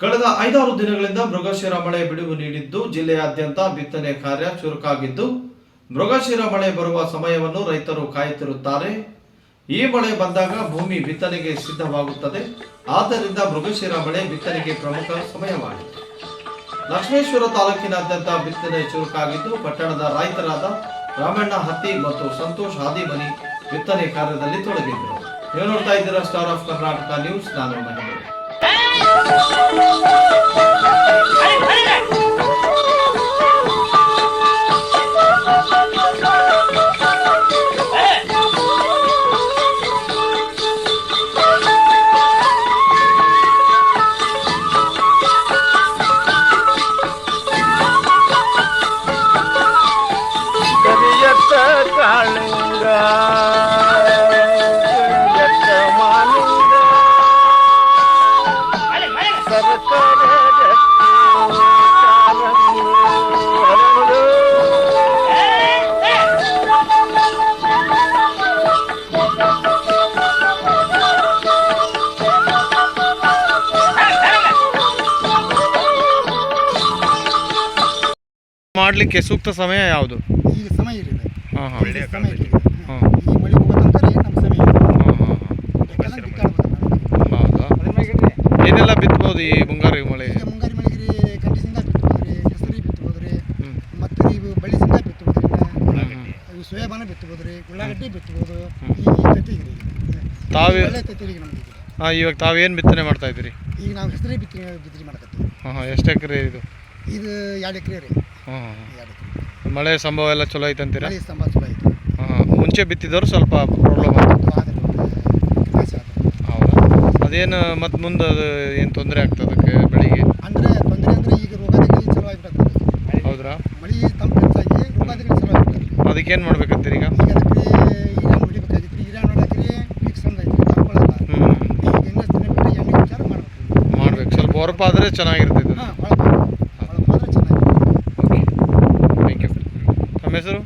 ಕಳೆದ ಐದಾರು ದಿನಗಳಿಂದ ಮೃಗಶಿರ ಮಳೆ ಬಿಡುವು ನೀಡಿದ್ದು ಜಿಲ್ಲೆಯಾದ್ಯಂತ ಬಿತ್ತನೆ ಕಾರ್ಯ ಚುರುಕಾಗಿದ್ದು ಮೃಗಶಿರ ಮಳೆ ಬರುವ ಸಮಯವನ್ನು ರೈತರು ಕಾಯುತ್ತಿರುತ್ತಾರೆ. ಈ ಮಳೆ ಬಂದಾಗ ಭೂಮಿ ಬಿತ್ತನೆಗೆ ಸಿದ್ಧವಾಗುತ್ತದೆ. ಆದ್ದರಿಂದ ಮೃಗಶಿರ ಮಳೆ ಬಿತ್ತನೆಗೆ ಪ್ರಮುಖ ಸಮಯವಾಗಿದೆ. ಲಕ್ಷ್ಮೇಶ್ವರ ತಾಲೂಕಿನಾದ್ಯಂತ ಬಿತ್ತನೆ ಚುರುಕಾಗಿದ್ದು, ಪಟ್ಟಣದ ರೈತರಾದ ರಾಮಣ್ಣ ಹತ್ತಿ ಮತ್ತು ಸಂತೋಷ್ ಹಾದಿಮನಿ ಬಿತ್ತನೆ ಕಾರ್ಯದಲ್ಲಿ ತೊಡಗಿದ್ದರು. ನೀವು ನೋಡ್ತಾ ಇದ್ದೀರಾ ಸ್ಟಾರ್ ಆಫ್ ಕರ್ನಾಟಕ ನ್ಯೂಸ್ ನಾನು ಮಹೇಂದ್ರ Hadi. ಮಾಡಲಿಕ್ಕೆ ಸೂಕ್ತ ಸಮಯ ಯಾವುದು? ಈಗ ಸಮಯ ಇರಲಿಲ್ಲ. ಹಾಂ ಹಾಂ ಈಗ ಸಮಯ ಇಲ್ಲ ಹಾಂ ಈ ಮಳೆ ಹೋಗೋ ತನಕ ನಮ್ಮ ಸಮಯ ಇಲ್ಲ ಹಾಂ ಹಾಂ ಯಾಕಂದ್ರೆ ಬಿತ್ತಾಡ್ಬೇಕು ನಾವು. ಹೌದಾ ಬಿತ್ತಬಹುದು ಈ ಮುಂಗಾರು ಮಳೆ? ಈಗ ಮುಂಗಾರಿ ಮಳೆಗಿರಿ ಕಂಟಿಸಿಂದ ಬಿತ್ತಬೋದ್ರಿ ಹೆಸರಿ ಬಿತ್ತಬೋದ್ರಿ ಮತ್ತು ಮತ್ತೆ ಇವು ಬಳ್ಳಿಸಿಂದ ಬಿತ್ತಬೋದ್ರಿ ಹ್ಞೂ ಇವು ಸೋಯಾಬಾನ ಬಿತ್ತಬೋದ್ರಿ ಉಳ್ಳಾಗಡ್ಡಿ ಬಿತ್ತಬೋದು. ಈ ಈಗ ತಾವೇ- ಒಳ್ಳೆ ತತ್ತಿ ಈಗ ನಮ್ಗೆ ಈಗ ಹಾಂ ಇವಾಗ ತಾವೇನು ಬಿತ್ತನೆ ಮಾಡ್ತಾ ಇದ್ದೀರಿ? ಈಗ ನಾವು ಹೆಸರಿ ಬಿತ್ತಿ ಬಿತ್ತನೆ ಮಾಡಕತ್ತೀವಿ. ಹಾಂ ಹಾಂ ಎಷ್ಟು ಎಕರೆ ಇದು? ಇದು ಎರಡು ಎಕರೆ ರೀ. ಹಾಂ ಹಾಂ ಎರಡು ಎಕರೆ. ಮಳೆ ಸಂಭವ ಎಲ್ಲ ಚಲೋ ಐತೆ ಅಂತೀರಾ ಮಳೆ ಸಂಬಳ ಚಲೋ ಐತಿ ಹಾಂ ಹಾಂ. ಮುಂಚೆ ಬಿತ್ತಿದವರು ಸ್ವಲ್ಪ ಪ್ರಾಬ್ಲಮ್ ಆಯ್ತು ಆದ್ರೆ ತ್ರಾಸ ಆದ್ರೆ. ಹೌದಾ ಅದೇನು ಮತ್ತು ಮುಂದೆ ಅದು ಏನು ತೊಂದರೆ ಆಗ್ತದೆ ಅದಕ್ಕೆ ಬೆಳಿಗ್ಗೆ? ಅಂದ್ರೆ ತೊಂದರೆ ಅಂದ್ರೆ ಈಗ ರೋಗಾದಿಗಳು ಚಲೋ ಆಗಿಬಿಟ್ಟದೆ ಹೌದ್ರಾ? ಮಳೆ ತಂಪು ಹೆಚ್ಚಾಗಿ ರೋಗಾದಿಗಳು ಚಲೋ ಆಗಿಬಿಟ್ಟದೆ ಅದಕ್ಕೇನು ಮಾಡ್ಬೇಕಂತೀರಿ ಈಗ? ಈಗ ಅದಕ್ಕೆ ಏನು ಹೊಡಿಬೇಕಾಗಿತ್ತು ಇರಾನ್ ಮಿಕ್ಸ್ ಫಿಕ್ಸ್ ಐತಿ ತಗೊಳ್ಳಲ್ಲ ಹ್ಞೂ ಈಗ ಎಣ್ಣೆ ತಿನ್ನ ಬಿಟ್ಟು ಎಣ್ಣೆ ವಿಚಾರ ಮಾಡ್ಬೇಕು. ಮಾಡ್ಬೇಕು. ಸ್ವಲ್ಪ ಹೊರಪಾದರೆ ಚೆನ್ನಾಗಿರ್ತೈತೆ ಹಾಂ ಒಳಗೆ ಒಳಗೆ ಆದ್ರೆ ಚೆನ್ನಾಗಿ ಓಕೆ ಥ್ಯಾಂಕ್ ಯು ನಮ್ಮ ಹೆಸರು